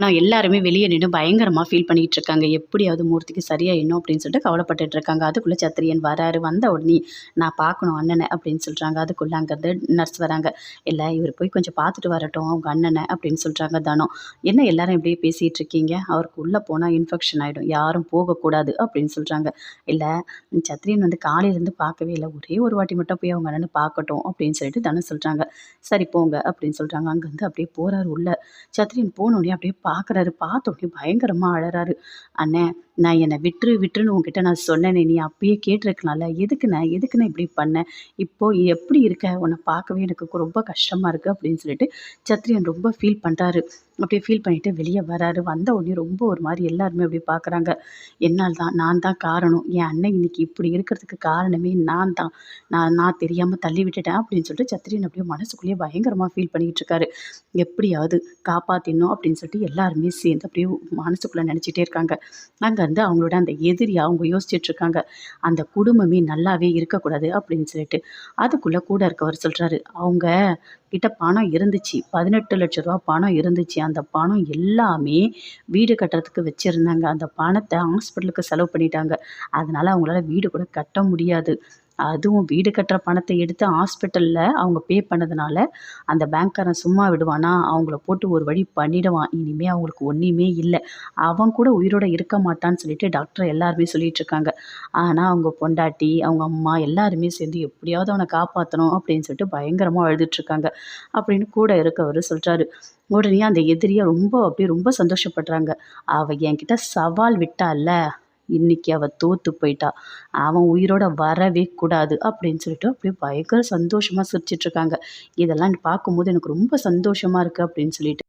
நான் எல்லாருமே வெளியே நின்று பயங்கரமாக ஃபீல் பண்ணிகிட்டு இருக்காங்க எப்படியாவது மூர்த்திக்கு சரியாயிடணும் அப்படின்னு சொல்லிட்டு கவலைப்பட்டுட்டு இருக்காங்க அதுக்குள்ளே சத்திரியன் வராரு. வந்த உடனே நான் பார்க்கணும் அண்ணனை அப்படின்னு சொல்கிறாங்க அதுக்குள்ளே அங்கேருந்து நர்ஸ் வராங்க. இல்லை இவர் போய் கொஞ்சம் பார்த்துட்டு வரட்டும். அவங்க அண்ணனை அப்படின்னு சொல்கிறாங்க தானோ. என்ன எல்லாரும் இப்படியே பேசிகிட்டு இருக்கீங்க அவருக்கு உள்ளே போனால் இன்ஃபெக்ஷன் ஆகிடும் யாரும் போகக்கூடாது அப்படின்னு சொல்கிறாங்க இல்லை சத்திரியன் வந்து காலையிலேருந்து பார்க்கவே இல்லை. ஒரே ஒரு வாட்டி மட்டும் போய் அவங்க அண்ணனை பார்க்கட்டும் அப்படின்னு சொல்லிட்டு தானே சொல்கிறாங்க சரி போங்க அப்படின்னு சொல்கிறாங்க அங்கேருந்து அப்படியே போகிறாரு உள்ள. சத்திரியன் போனோடனே அப்படியே பார்க்குறாரு உடனே பயங்கரமாக அழறாரு. அண்ணே நான் என்னை விட்டுரு விட்டுருன்னு உங்ககிட்ட நான் சொன்னேனே நீ அப்பயே கேட்டிருக்கலாம்ல. எதுக்குண்ணே எதுக்குண்ணே இப்படி பண்ண? இப்போது எப்படி இருக்க? உன்னை பார்க்கவே எனக்கு ரொம்ப கஷ்டமாக இருக்குது அப்படின்னு சொல்லிட்டு சத்ரியன் ரொம்ப ஃபீல் பண்ணுறாரு அப்படியே ஃபீல் பண்ணிவிட்டு வெளியே வராரு. வந்த உடனே ரொம்ப ஒரு மாதிரி எல்லாருமே அப்படி பார்க்குறாங்க. என்னால் தான் நான் தான் காரணம். என் அண்ணன் இன்னைக்கு இப்படி இருக்கிறதுக்கு காரணமே நான் தான். நான் நான் தெரியாமல் தள்ளி விட்டுட்டேன் அப்படின்னு சொல்லிட்டு சத்திரியன் அப்படியே மனசுக்குள்ளேயே பயங்கரமாக ஃபீல் பண்ணிக்கிட்டு இருக்காரு. எப்படியாவது காப்பாற்றிடணும் அப்படின்னு சொல்லிட்டு எல்லாருமே சேர்ந்து அப்படியே மனசுக்குள்ளே நினச்சிட்டே இருக்காங்க. அங்கே வந்து அவங்களோட அந்த எதிரியை அவங்க யோசிச்சுட்டு இருக்காங்க அந்த குடும்பமே நல்லாவே இருக்கக்கூடாது அப்படின்னு சொல்லிட்டு அதுக்குள்ளே கூட இருக்கவர் சொல்கிறாரு அவங்க கிட்ட பணம் இருந்துச்சு பதினெட்டு லட்ச ரூபா பணம் இருந்துச்சு. அந்த பணம் எல்லாமே வீடு கட்டுறதுக்கு வச்சுருந்தாங்க. அந்த பணத்தை ஹாஸ்பிட்டலுக்கு செலவு பண்ணிட்டாங்க. அதனால் அவங்களால வீடு கூட கட்ட முடியாது. அதுவும் வீடு கட்டுற பணத்தை எடுத்து ஹாஸ்பிட்டலில் அவங்க பே பண்ணதுனால அந்த பேங்க்காரன் சும்மா விடுவானா? அவங்கள போட்டு ஒரு வழி பண்ணிடுவான். இனிமேல் அவங்களுக்கு ஒன்றுமே இல்லை. அவன் கூட உயிரோடு இருக்க மாட்டான்னு சொல்லிட்டு டாக்டர் எல்லாருமே சொல்லிகிட்ருக்காங்க ஆனால் அவங்க பொண்டாட்டி அவங்க அம்மா எல்லாருமே சேர்ந்து எப்படியாவது அவனை காப்பாற்றணும் அப்படின்னு சொல்லிட்டு பயங்கரமாக அழுதுட்ருக்காங்க அப்படின்னு கூட இருக்கவர் சொல்கிறாரு உடனே அந்த எதிரியை ரொம்ப அப்படியே ரொம்ப சந்தோஷப்படுறாங்க. அவள் என்கிட்ட சவால் விட்டால இன்னைக்கு அவள் தோற்று போயிட்டா. அவன் உயிரோட வரவே கூடாது அப்படின்னு சொல்லிட்டு அப்படியே பயங்கர சந்தோஷமாக சிரிச்சிட்ருக்காங்க இதெல்லாம் பார்க்கும்போது எனக்கு ரொம்ப சந்தோஷமாக இருக்குது அப்படின்னு சொல்லிட்டு.